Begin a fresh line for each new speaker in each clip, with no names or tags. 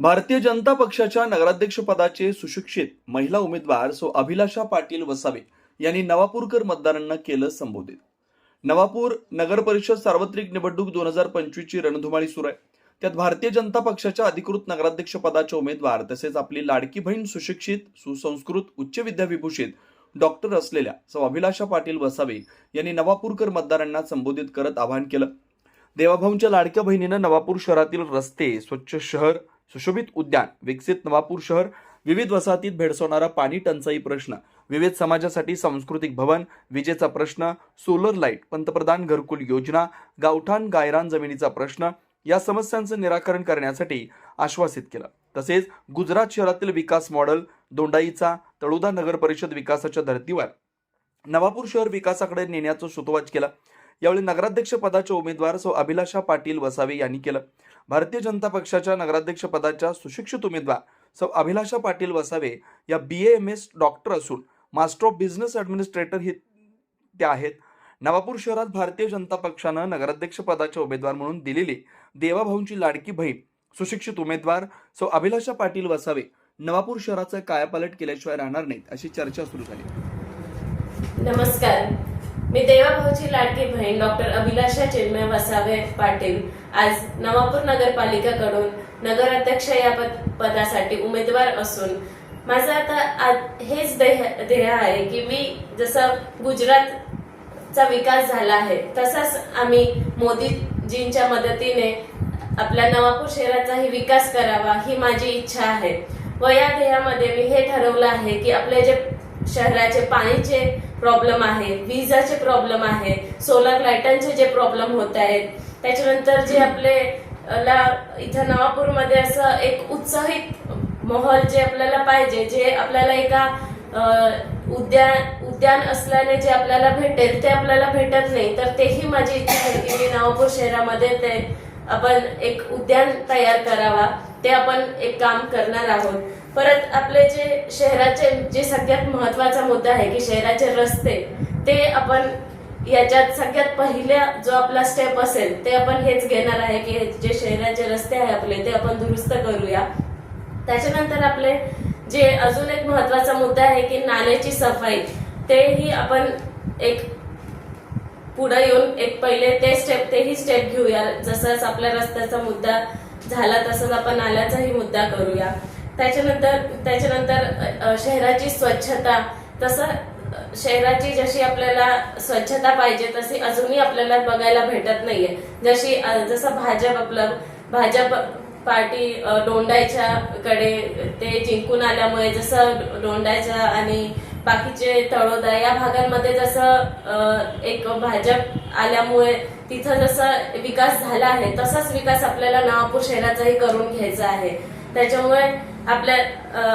भारतीय जनता पक्षाच्या नगराध्यक्षपदाचे सुशिक्षित महिला उमेदवार सो अभिलाषा पाटील वसावे यांनी नवापूरकर मतदारांना केलं संबोधित. नवापूर नगर परिषद सार्वत्रिक निवडणूक दोन हजार पंचवीसची रणधुमाळी सुरू आहे. त्यात भारतीय जनता पक्षाच्या अधिकृत नगराध्यक्षपदाचे उमेदवार तसेच आपली लाडकी बहीण सुशिक्षित सुसंस्कृत उच्च विद्याविभूषित डॉक्टर असलेल्या सौ अभिलाषा पाटील वसावे यांनी नवापूरकर मतदारांना संबोधित करत आवाहन केलं. देवाभाऊंच्या लाडक्या बहिणीनं नवापूर शहरातील रस्ते स्वच्छ शहर सुशोभित उद्यान विकसित नवापूर शहर विविध वसाहतीत भेडसावणारा पाणी टंचाई प्रश्न विविध समाजासाठी सांस्कृतिक भवन विजेचा प्रश्न सोलर लाइट पंतप्रधान घरकुल योजना गावठाण गायरान जमिनीचा प्रश्न या समस्यांचं निराकरण करण्यासाठी आश्वासित केलं. तसेच गुजरात शहरातील विकास मॉडेल दोंडाईचा तळोदा नगर परिषद विकासाच्या धर्तीवर नवापूर शहर विकासाकडे नेण्याचं सुतोवाच केलं. यावेळी नगराध्यक्ष पदाचे उमेदवार सौ अभिलाषा पाटील वसावे यांनी केलं. भारतीय जनता पक्षाच्या नगराध्यक्ष पदाच्या सुशिक्षित उमेदवार सौ अभिलाषा पाटील वसावे या बी एम एस डॉक्टर असून मास्टर ऑफ बिझनेस ॲडमिनिस्ट्रेटर हे त्या आहेत. नवापूर शहरात भारतीय जनता पक्षानं नगराध्यक्ष पदाचे उमेदवार म्हणून दिलेली देवाभाऊंची लाडकी बहीण सुशिक्षित उमेदवार सौ अभिलाषा पाटील वसावे नवापूर शहराचं कायापालट केल्याशिवाय राहणार नाहीत अशी चर्चा सुरू झाली.
नमस्कार. मी देवाभाऊची लाडकी बहीण डॉक्टर अभिलाषा चिन्मय वसावे पाटील. आज नवापूर नगरपालिकेकडून नगराध्यक्ष या पद- पदासाठी उमेदवार असून माझं आता हेच ध्येय ध्येय आहे की मी जसं गुजरातचा विकास झाला आहे तसाच आम्ही मोदीजींच्या मदतीने आपल्या नवापूर शहराचाही विकास करावा ही माझी इच्छा आहे. व या ध्येयामध्ये मी हे ठरवलं आहे की आपले जे शहराचे पाणीचे प्रॉब्लेम आहे विजाचे प्रॉब्लेम आहे सोलर लाईटांचे जे प्रॉब्लेम होत आहेत. त्याच्यानंतर जे आपले ला इथं नवापूरमध्ये असं एक उत्साहित माहोल जे आपल्याला पाहिजे जे आपल्याला एका उद्यान उद्यान असल्याने जे आपल्याला भेटेल ते आपल्याला भेटत नाही. तर तेही माझी इच्छा आहे की मी नवापूर शहरामध्ये ते आपण एक उद्यान तयार करावा. ते आपण एक काम करणार आहोत. परत आपले जे शहराचे जे सगळ्यात महत्त्वाचा मुद्दा आहे की शहराचे रस्ते ते आपण याच्यात सगळ्यात पहिल्या जो आपला स्टेप असेल ते आपण हेच घेणार आहे की जे शहराचे रस्ते आहे आपले ते आपण दुरुस्त करूया. त्याच्यानंतर आपले जे अजून एक महत्त्वाचा मुद्दा आहे की नाल्याची सफाई तेही आपण एक पुढे येऊन एक पहिले ते स्टेप तेही स्टेप घेऊया. जसंच आपल्या रस्त्याचा मुद्दा झाला तसंच आपण नाल्याचाही मुद्दा करूया. त्याच्यानंतर त्याच्यानंतर शहराची स्वच्छता. तसं शहराची जशी आपल्याला स्वच्छता पाहिजे तशी अजूनही आपल्याला बघायला भेटत नाहीये. जशी जसं भाजप आपलं भाजप पार्टी डोंडायच्या कडे ते जिंकून आल्यामुळे जसं डोंडायच्या आणि बाकीचे तळोदा या भागांमध्ये जसं एक भाजप आल्यामुळे तिथं जसं विकास झाला आहे तसाच विकास आपल्याला नवापूर शहराचाही करून घ्यायचा आहे. त्याच्यामुळे आपल्या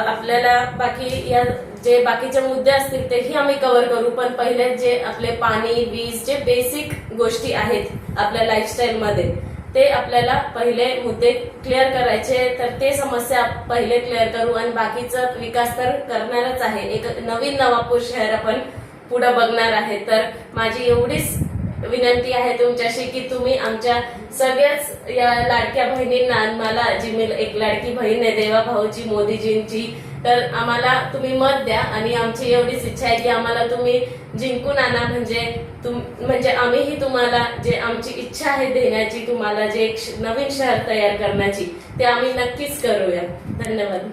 आपल्याला बाकी या जे बाकीचे मुद्दे असतील तेही आम्ही कव्हर करू. पण पहिले जे आपले पाणी वीज जे बेसिक गोष्टी आहेत आपल्या लाईफस्टाईलमध्ये ते आपल्याला पहिले मुद्दे क्लिअर करायचे तर ते समस्या पहिले क्लिअर करू आणि बाकीचा विकास तर करणारच आहे. एक नवीन नवापूर शहर आपण पुढे बघणार आहे. तर माझी एवढीच विनंती आहे तुमच्याशी की तुम्ही आमच्या सगळ्याच या लाडक्या बहिणींना आणि मला जी मी एक लाडकी बहीण आहे देवा भाऊजी मोदीजींची तर आम्हाला तुम्ही मत द्या आणि आमची एवढीच इच्छा आहे की आम्हाला तुम्ही जिंकून आणा म्हणजे तुम म्हणजे आम्हीही तुम्हाला जे आमची इच्छा आहे देण्याची तुम्हाला जे एक नवीन शहर तयार करण्याची ते आम्ही नक्कीच करूया. धन्यवाद.